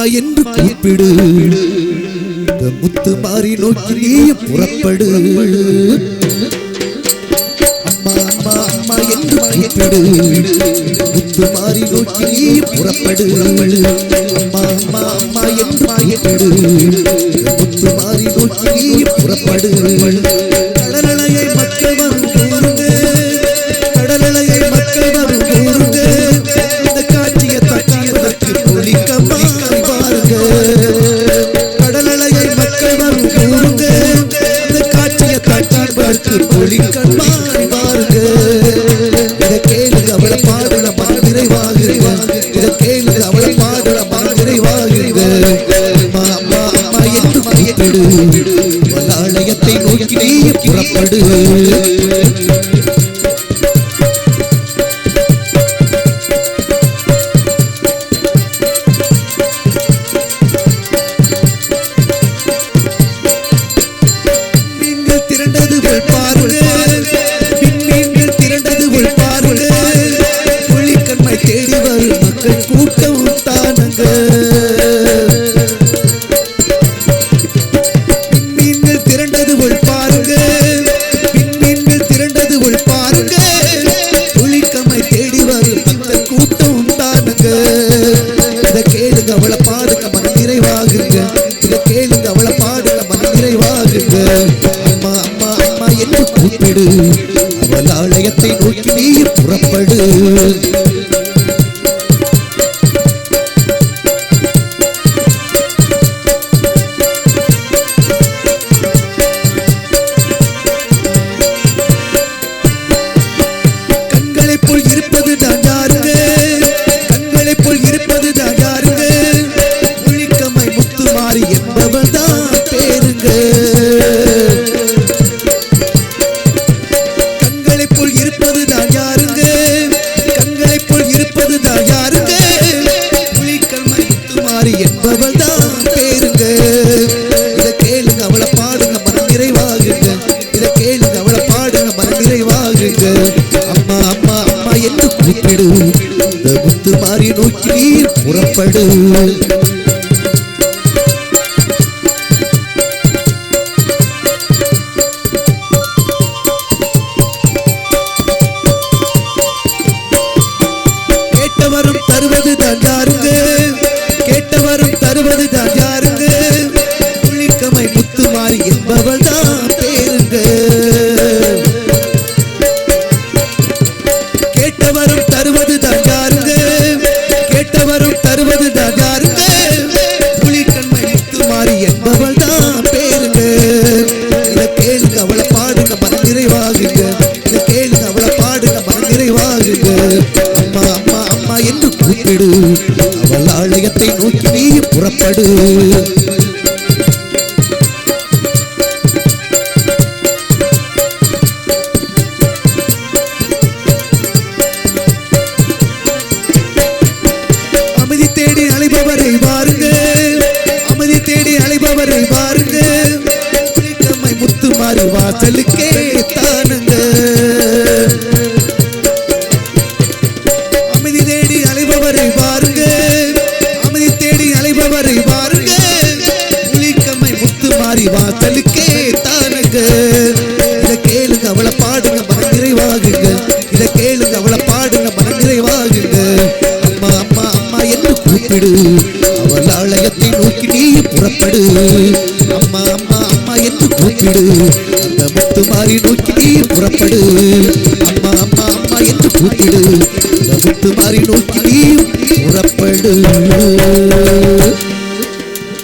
அம்மா என்று கூப்பிடு முத்து மாறி நோக்கி நீய புறப்படு. அம்மா அம்மா அம்மா என்று கூப்பிடு முத்து மாறி நோக்கி நீய புறப்படு. அம்மா அம்மா அம்மா என்று கூப்பிடு முத்து மாறி நோக்கி நீய புறப்படு. ஆலயத்தை நோக்கி நீ புறப்படு தேடி வரும் மக்கள் கூட்டம் தானுங்க என்று கூப்பிடு நோக்கி நீ புறப்படு. என்று தகுத்து மாறி நோக்கி நீ புறப்படு. கேட்டவரும் தருவது தான் யாருங்க கேட்டவரும் தருவது தான் யாருங்க புள்ளிக்கமை முத்து மாறி என்பவள் புறப்படு. அவலாலயத்தை நோக்கி நீ புறப்படு. அமைதி தேடி அழைப்பவரை பாருங்க தேடி பாருங்க. புலிக்கம்மை முத்து மாறி வாசலுக்கே தானுங்க இதை கேளுங்க அவளை பாடுங்க மன நிறைவாகுங்க. இதை கேளுங்க அவளை பாடுங்க மன நிறைவாகுங்க. அம்மா அம்மா அம்மா என்று கூப்பிடு. அவள் ஆலயத்தை நோக்கி நீ புறப்படு. அம்மா அம்மா அம்மா என்று கூப்பிடு. அந்த முத்து மாறி நோக்கி நீ புறப்படு. அம்மா அம்மா அம்மா என்று கூப்பிடு. அந்த முத்து மாறி நோக்கி நீ புறப்படு.